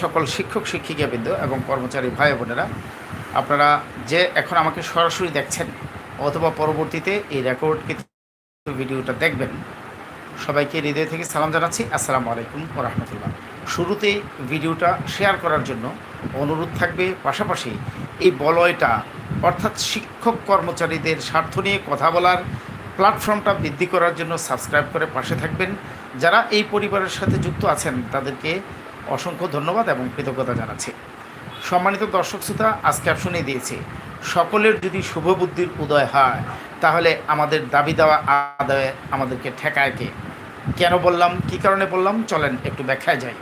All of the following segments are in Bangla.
সকল শিক্ষক, শিক্ষিকাবৃন্দ এবং কর্মচারী ভাই বোনেরা, আপনারা যে এখন আমাকে সরাসরি দেখছেন অথবা পরবর্তীতে এই রেকর্ড ভিডিওটা দেখবেন, সবাইকে হৃদয় থেকে সালাম জানাচ্ছি। আসসালামু আলাইকুম রহমতুল্লাহ। শুরুতে ভিডিওটা শেয়ার করার জন্য অনুরোধ থাকবে, পাশাপাশি এই বলয়টা, অর্থাৎ শিক্ষক কর্মচারীদের স্বার্থ নিয়ে কথা বলার প্ল্যাটফর্মটা বৃদ্ধি করার জন্য সাবস্ক্রাইব করে পাশে থাকবেন। যারা এই পরিবারের সাথে যুক্ত আছেন, তাদেরকে অসংখ্য ধন্যবাদ এবং কৃতজ্ঞতা জানাচ্ছি। সম্মানিত দর্শক শ্রোতা, আজ ক্যাপশনে দিয়েছি, সকলের যদি শুভ বুদ্ধির উদয় হয়, তাহলে আমাদের দাবি দেওয়া আদায়ে আমাদেরকে ঠেকায় কে? কেন বললাম, কি কারণে বললাম, চলেন একটু ব্যাখ্যায় যাই।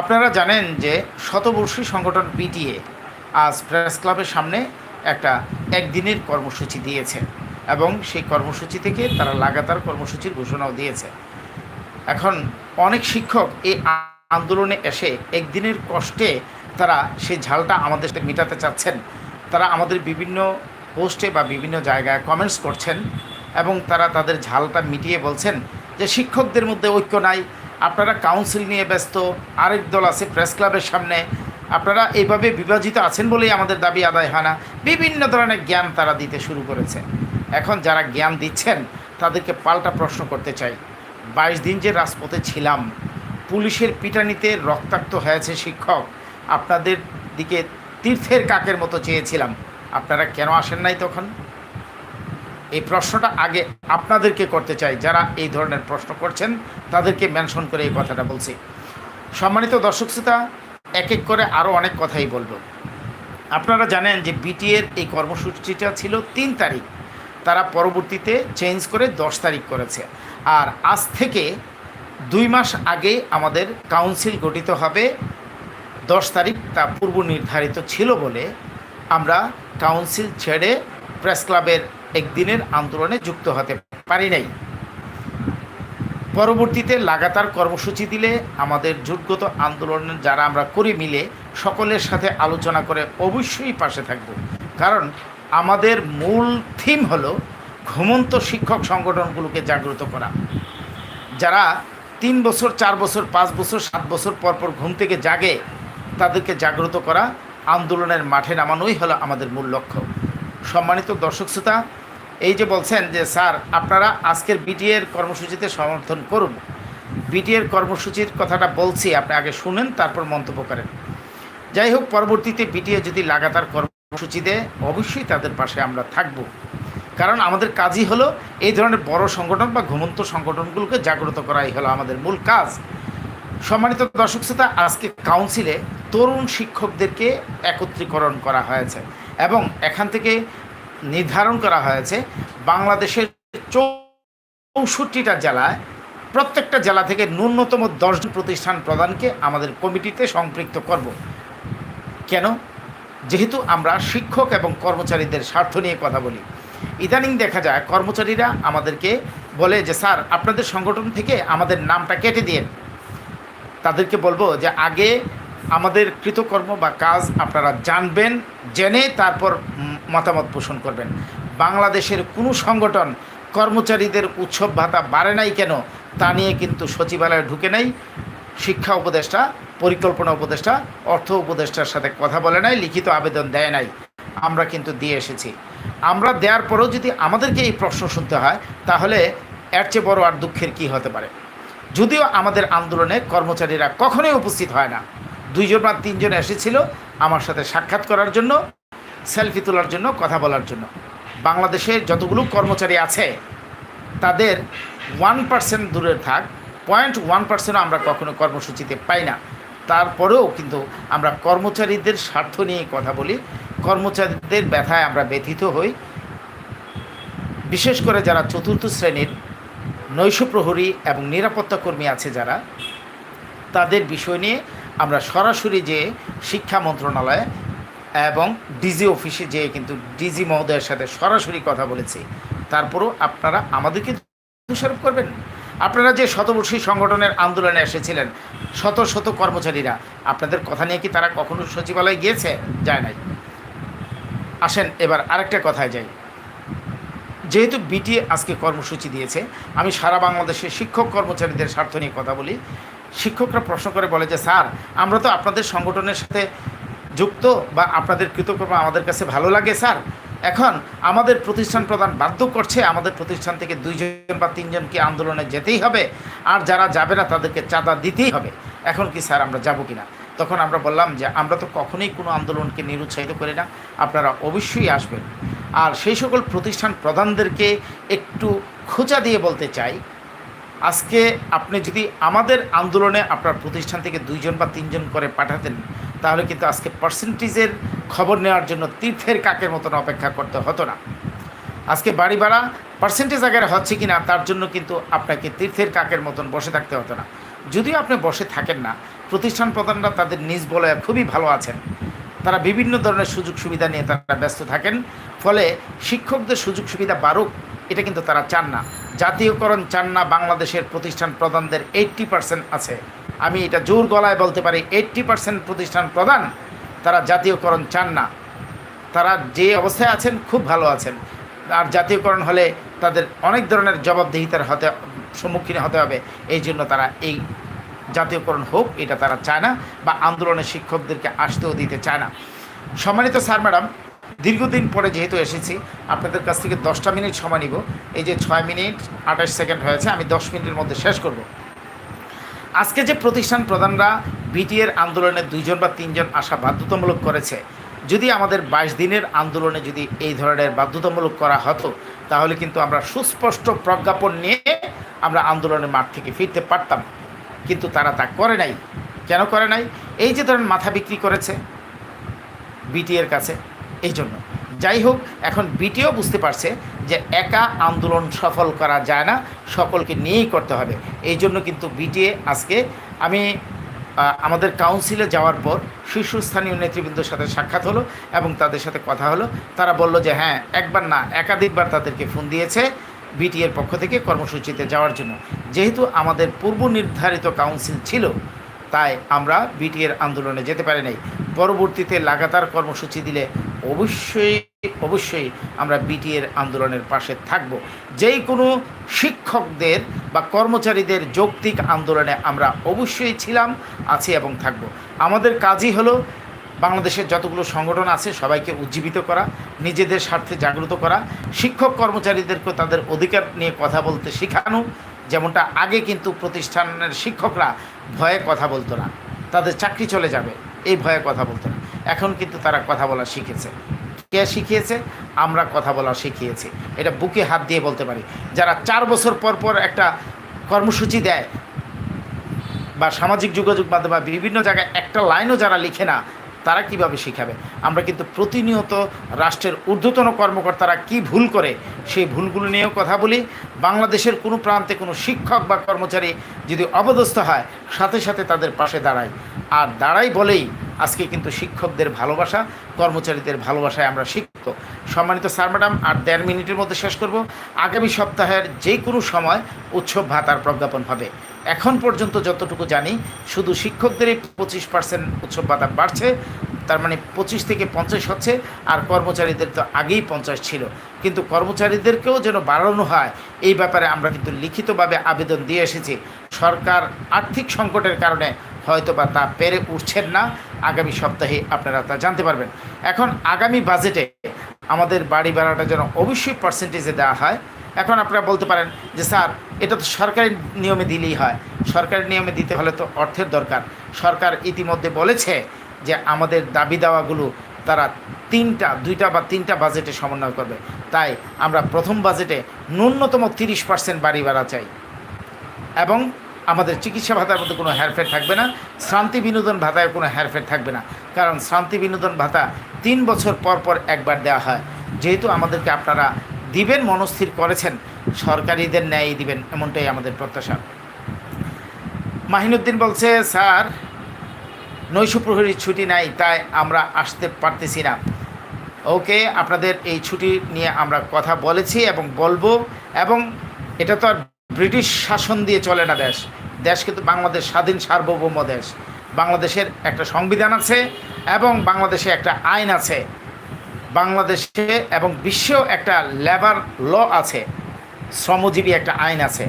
আপনারা জানেন যে শতবর্ষী সংগঠন পিটিএ আজ প্রেস ক্লাবের সামনে একটা একদিনের কর্মসূচি দিয়েছে এবং সেই কর্মসূচি থেকে তারা লাগাতার কর্মসূচির ঘোষণাও দিয়েছে। এখন অনেক শিক্ষক এই আন্দোলনে এসে একদিনের কষ্টে তারা সেই ঝালটা আমাদের মেটাতে চাচ্ছেন। তারা আমাদের বিভিন্ন পোস্টে বা বিভিন্ন জায়গায় কমেন্টস করছেন এবং তারা তাদের ঝালটা মিটিয়ে বলছেন যে শিক্ষকদের মধ্যে ঐক্য নাই, আপনারা কাউন্সিল নিয়ে ব্যস্ত, আরেক দল আছে প্রেস ক্লাবের সামনে, আপনারা এইভাবে বিভাজিত আছেন বলেই আমাদের দাবি আদায় হয় না। বিভিন্ন ধরনের জ্ঞান তারা দিতে শুরু করেছে। এখন যারা জ্ঞান দিচ্ছেন, তাদেরকে পাল্টা প্রশ্ন করতে চাই। বাইশ দিন যে রাজপথে ছিলাম পুলিশের পিটানিতে রক্তাক্ত হয়েছে শিক্ষক। আপনাদের দিকে তীর্থের কাকের মতো চেয়েছিলাম। আপনারা কেন আসেন নাই তখন? এই প্রশ্নটা আগে আপনাদেরকে করতে চাই। যারা এই ধরনের প্রশ্ন করছেন, তাদেরকে মেনশন করে এই কথাটা বলছি। সম্মানিত দর্শক শ্রোতা, এক এক করে আরও অনেক কথাই বলব। আপনারা জানেন যে বিটিএর এই কর্মসূচিটা ছিল তিন তারিখ। তারা পরবর্তীতে চেঞ্জ করে দশ তারিখ করেছে। আর আজ থেকে দুই মাস আগে আমাদের কাউন্সিল গঠিত হবে। দশ তারিখ তা পূর্ব নির্ধারিত ছিল বলে আমরা কাউন্সিল ছেড়ে প্রেস ক্লাবের একদিনের আন্দোলনে যুক্ত হতে পারি নাই। পরবর্তীতে লাগাতার কর্মসূচি দিলে আমাদের জোটগত আন্দোলনের যারা আমরা করি মিলে সকলের সাথে আলোচনা করে অবশ্যই পাশে থাকব। কারণ আমাদের মূল থিম হলো ঘুমন্ত শিক্ষক সংগঠনগুলোকে জাগ্রত করা। যারা তিন বছর, চার বছর, পাঁচ বছর, সাত বছর পর পর ঘুম থেকে জাগে, তাদেরকে জাগ্রত করা আন্দোলনের মাঠে নামানোই হলো আমাদের মূল লক্ষ্য। সম্মানিত দর্শক শ্রোতা, এই যে বলছেন যে, স্যার, আপনারা আজকের বিটিএর কর্মসূচিতে সমর্থন করুন। বিটিএর কর্মসূচির কথাটা বলছি, আপনি আগে শুনেন, তারপর মন্তব্য করেন। যাই হোক, পরবর্তীতে বিটিএ যদি লাগাতার কর্মসূচি দেয়, অবশ্যই তাদের পাশে আমরা থাকব। কারণ আমাদের কাজই হলো এই ধরনের বড় সংগঠন বা ঘুমন্ত সংগঠনগুলোকে জাগ্রত করাই হলো আমাদের মূল কাজ। সম্মানিত দর্শক শ্রোতা, আজকে কাউন্সিলে তরুণ শিক্ষকদেরকে একত্রীকরণ করা হয়েছে এবং এখান থেকে নির্ধারণ করা হয়েছে বাংলাদেশের চৌষট্টিটা জেলায় প্রত্যেকটা জেলা থেকে ন্যূনতম দশজন প্রতিষ্ঠান প্রদানকে আমাদের কমিটিতে সম্পৃক্ত করব। কেন? যেহেতু আমরা শিক্ষক এবং কর্মচারীদের স্বার্থ নিয়ে কথা বলি। ইদানিং দেখা যায় কর্মচারীরা আমাদেরকে বলে যে, স্যার, আপনাদের সংগঠন থেকে আমাদের নামটা কেটে দিন। তাদেরকে বলব যে, আগে আমাদের কৃতকর্ম বা কাজ আপনারা জানবেন, জেনে তারপর মতামত পোষণ করবেন। বাংলাদেশের কোনো সংগঠন কর্মচারীদের উৎসব ভাতা বাড়ে নাই কেন তা নিয়ে কিন্তু সচিবালয়ে ঢুকে নাই। শিক্ষা উপদেষ্টা, পরিকল্পনা উপদেষ্টা, অর্থ উপদেষ্টার সাথে কথা বলে নাই, লিখিত আবেদন দেয় নাই। আমরা কিন্তু দিয়ে এসেছি। আমরা দেওয়ার পরেও যদি আমাদেরকে এই প্রশ্ন শুনতে হয়, তাহলে এর চেয়ে বড় আর দুঃখের কী হতে পারে? যদিও আমাদের আন্দোলনে কর্মচারীরা কখনোই উপস্থিত হয় না। দুইজন বা তিনজন এসেছিল আমার সাথে সাক্ষাৎ করার জন্য, সেলফি তোলার জন্য, কথা বলার জন্য। বাংলাদেশে যতগুলো কর্মচারী আছে, তাদের ওয়ান পার্সেন্ট দূরে থাক, পয়েন্ট ওয়ান পার্সেন্টও আমরা কখনো কর্মসূচিতে পাই না। তারপরেও কিন্তু আমরা কর্মচারীদের স্বার্থ নিয়ে কথা বলি কর্মচারীদের ব্যথায় আমরা ব্যথিত হই। বিশেষ করে যারা চতুর্থ শ্রেণির নৈশ প্রহরী এবং নিরাপত্তা কর্মী আছে যারা, তাদের বিষয় নিয়ে আমরা সরাসরি যে শিক্ষা মন্ত্রণালয়ে এবং ডিজি অফিসে যেয়ে কিন্তু ডিজি মহোদয়ের সাথে সরাসরি কথা বলেছি। তারপরও আপনারা আমাদেরকে দোষারোপ করবেন। আপনারা যে শতবর্ষী সংগঠনের আন্দোলনে এসেছিলেন, শত শত কর্মচারীরা, আপনাদের কথা নিয়ে কি তারা কখনো সচিবালয়ে গিয়েছে? যায় নাই। আসেন, এবার আরেকটা কথায় যাই। যেহেতু বিটিএ আজকে কর্মসূচি দিয়েছে, আমি সারা বাংলাদেশের শিক্ষক কর্মচারীদের স্বার্থ নিয়ে কথা বলি। শিক্ষকরা প্রশ্ন করে বলে যে, স্যার, আমরা তো আপনাদের সংগঠনের সাথে যুক্ত বা আপনাদের কৃতকর্ম আমাদের কাছে ভালো লাগে, স্যার। এখন আমাদের প্রতিষ্ঠান প্রদান বাধ্য করছে আমাদের প্রতিষ্ঠান থেকে দুইজন বা তিনজনকে আন্দোলনে যেতেই হবে। আর যারা যাবে না, তাদেরকে চাঁদা দিতেই হবে। এখন কি, স্যার, আমরা যাব কি না তখন আমরা বললাম যে আমরা তো কখনোই কোনো আন্দোলনকে নিরুৎসাহিত করি না, আপনারা অবশ্যই আসবেন। আর সেই সকল প্রতিষ্ঠান প্রধানদেরকে একটু খোঁচা দিয়ে বলতে চাই, আজকে আপনি যদি আমাদের আন্দোলনে আপনার প্রতিষ্ঠান থেকে দুইজন বা তিনজন করে পাঠাতেন, তাহলে কিন্তু আজকে পার্সেন্টেজের খবর নেওয়ার জন্য তীর্থের কাকের মতন অপেক্ষা করতে হতো না। আজকে বাড়ি ভাড়া পার্সেন্টেজ আকারে হচ্ছে কি না তার জন্য কিন্তু আপনাকে তীর্থের কাকের মতন বসে থাকতে হতো না। যদিও আপনি বসে থাকেন না, প্রতিষ্ঠান প্রধানরা তাদের নিজ বলয়ে খুবই ভালো আছেন। তারা বিভিন্ন ধরনের সুযোগ সুবিধা নিয়ে তারা ব্যস্ত থাকেন, ফলে শিক্ষকদের সুযোগ সুবিধা বাড়ুক, এটা কিন্তু তারা চান না। জাতীয়করণ চান না, বাংলাদেশের প্রতিষ্ঠান প্রধানদের এইট্টি পার্সেন্ট আছে। আমি এটা জোর গলায় বলতে পারি, এইট্টি পার্সেন্ট প্রতিষ্ঠান প্রধান তারা জাতীয়করণ চান না। তারা যে অবস্থায় আছেন, খুব ভালো আছেন। আর জাতীয়করণ হলে তাদের অনেক ধরনের জবাবদিহিতার হতে সম্মুখীন হতে হবে। এই জন্য তারা এই জাতীয়করণ হোক, এটা তারা চায় না বা আন্দোলনের শিক্ষকদেরকে আসতেও দিতে চায় না। সম্মানিত স্যার, ম্যাডাম, দীর্ঘদিন পরে যেহেতু এসেছি, আপনাদের কাছ থেকে দশটা মিনিট সময় নিব। এই যে ছয় মিনিট আঠাশ সেকেন্ড হয়েছে, আমি দশ মিনিটের মধ্যে শেষ করব। আজকে যে প্রতিষ্ঠান প্রধানরা বিটিএর আন্দোলনে দুইজন বা তিনজন আসা বাধ্যতামূলক করেছে, যদি আমাদের বাইশ দিনের আন্দোলনে যদি এই ধরনের বাধ্যতামূলক করা হতো, তাহলে কিন্তু আমরা সুস্পষ্ট প্রজ্ঞাপন নিয়ে আমরা আন্দোলনের মাঠ থেকে ফিরতে পারতাম। কিন্তু তারা তা করে নাই। কেন করে নাই? এই যে ধরেন মাথা বিক্রি করেছে বিটিএর কাছে, এই জন্য। যাই হোক, এখন বিটিও বুঝতে পারছে যে একা আন্দোলন সফল করা যায় না, সকলকে নিয়েই করতে হবে। এই জন্য কিন্তু বিটিএ আজকে আমি আমাদের কাউন্সিলে যাওয়ার পর শীর্ষস্থানীয় নেতৃবৃন্দের সাথে সাক্ষাৎ হলো এবং তাদের সাথে কথা হলো। তারা বলল যে হ্যাঁ একবার না, একাধিকবার তাদেরকে ফোন দিয়েছে। বিটিএর পক্ষ থেকে কর্মসূচিতে যাওয়ার জন্য। যেহেতু আমাদের পূর্ব নির্ধারিত কাউন্সিল ছিল, তাই আমরা বিটিএর আন্দোলনে যেতে পারি নাই। পরবর্তীতে লাগাতার কর্মসূচি দিলে অবশ্যই অবশ্যই আমরা বিটিএর আন্দোলনের পাশে থাকব। যেই কোনো শিক্ষকদের বা কর্মচারীদের যৌক্তিক আন্দোলনে আমরা অবশ্যই ছিলাম, আছি এবং থাকব। আমাদের কাজই হলো বাংলাদেশের যতগুলো সংগঠন আছে সবাইকে উজ্জীবিত করা, নিজেদের স্বার্থে জাগ্রত করা, শিক্ষক কর্মচারীদেরকে তাদের অধিকার নিয়ে কথা বলতে শেখানো, যেমনটা আগে কিন্তু প্রতিষ্ঠানের শিক্ষকরা ভয়ে কথা বলতো না। তাদের চাকরি চলে যাবে, এই ভয়ে কথা বলতো না। এখন কিন্তু তারা কথা বলা শিখেছে। কে শিখিয়েছে? আমরা কথা বলা শিখিয়েছি। এটা বুকে হাত দিয়ে বলতে পারি। যারা চার বছর পর পর একটা কর্মসূচি দেয়, বা সামাজিক যোগাযোগ মাধ্যমে বিভিন্ন জায়গায় একটা লাইনও যারা লিখে না তারা কীভাবে শিখাবে? আমরা কিন্তু প্রতিনিয়ত রাষ্ট্রের ঊর্ধ্বতন কর্মকর্তারা কি ভুল করে, সেই ভুলগুলো নিয়েও কথা বলি। বাংলাদেশের কোনো প্রান্তে কোনো শিক্ষক বা কর্মচারী যদি অবদস্থ হয়, সাথে সাথে তাদের পাশে দাঁড়ায়। আর দাঁড়াই বলেই আজকে কিন্তু শিক্ষকদের ভালোবাসা, কর্মচারীদের ভালোবাসায় আমরা শিক্ষক সম্মানিত স্যার, ম্যাডাম, আর দেড় মিনিটের মধ্যে শেষ করব। আগামী সপ্তাহের যে কোনো সময় উৎসব ভাতার প্রজ্ঞাপন হবে। এখন পর্যন্ত যতটুকু জানি, শুধু শিক্ষকদেরই পঁচিশ পার্সেন্ট উৎসব ভাতা বাড়ছে, তার মানে পঁচিশ থেকে পঞ্চাশ হচ্ছে, আর কর্মচারীদের তো আগেই পঞ্চাশ ছিল। কিন্তু কর্মচারীদেরকেও যেন বাড়ানো হয়, এই ব্যাপারে আমরা কিন্তু লিখিতভাবে আবেদন দিয়ে এসেছি। সরকার আর্থিক সংকটের কারণে হয়তো বা তা পেরে উঠছেন না। আগামী সপ্তাহে আপনারা তা জানতে পারবেন। এখন আগামী বাজেটে আমাদের বাড়ি ভাড়াটা যেন অবশ্যই পার্সেন্টেজে দেওয়া হয়। এখন আপনারা বলতে পারেন যে, স্যার, এটা তো সরকারি নিয়মে দিলেই হয়। সরকারি নিয়মে দিতে হলে তো অর্থের দরকার। সরকার ইতিমধ্যে বলেছে যে, আমাদের দাবি দাওয়াগুলো তারা তিনটা, দুইটা বা তিনটা বাজেটে সমন্বয় করবে। তাই আমরা প্রথম বাজেটে ন্যূনতম তিরিশ পার্সেন্ট বাড়ি ভাড়া চাই। এবং আমাদের চিকিৎসা ভাতার মধ্যে কোনো হেরফের থাকবে না শ্রান্তি বিনোদন ভাতায় কোনো হেরফের থাকবে না। কারণ শ্রান্তি বিনোদন ভাতা তিন বছর পর পর একবার দেওয়া হয়। যেহেতু আমাদেরকে আপনারা দিবেন, মনস্থির করেছেন, সরকারিদের ন্যায় দিবেন, এমনটাই আমাদের প্রত্যাশা। মাহিনুদ্দিন বলছে, স্যার নৈশ প্রহরীর ছুটি নাই, তাই আমরা আসতে পারতেছি না। ওকে, আপনাদের এই ছুটি নিয়ে আমরা কথা বলেছি এবং বলব, এবং এটা তো আর ব্রিটিশ শাসন দিয়ে চলে না দেশ। দেশ কিন্তু বাংলাদেশ স্বাধীন সার্বভৌম দেশ। বাংলাদেশের একটা সংবিধান আছে এবং বাংলাদেশে একটা আইন আছে। বাংলাদেশে এবং বিশ্বেও একটা লেবার ল আছে। শ্রমজীবী একটা আইন আছে।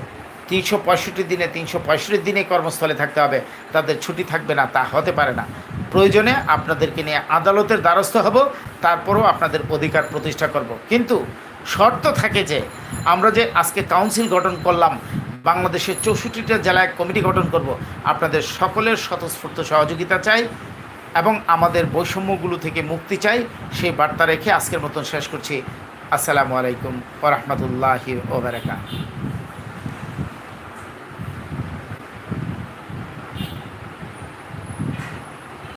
তিনশো পঁয়ষট্টি দিনে তিনশো পঁয়ষট্টি দিনে কর্মস্থলে থাকতে হবে। তাদের ছুটি থাকবে না, তা হতে পারে না। প্রয়োজনে আপনাদেরকে নিয়ে আদালতের দ্বারস্থ হব, তারপরও আপনাদের অধিকার প্রতিষ্ঠা করব। কিন্তু শর্ত থাকে যে আমরা যে আজকে কাউন্সিল গঠন করলাম, বাংলাদেশের চৌষট্টিটা জেলায় কমিটি গঠন করব, আপনাদের সকলের স্বতঃস্ফূর্ত সহযোগিতা চাই এবং আমাদের বৈষম্যগুলো থেকে মুক্তি চাই, সেই বার্তা রেখে আজকের মতন শেষ করছি। আসসালামু আলাইকুম ওরহমতুল্লাহি ওবরাকাত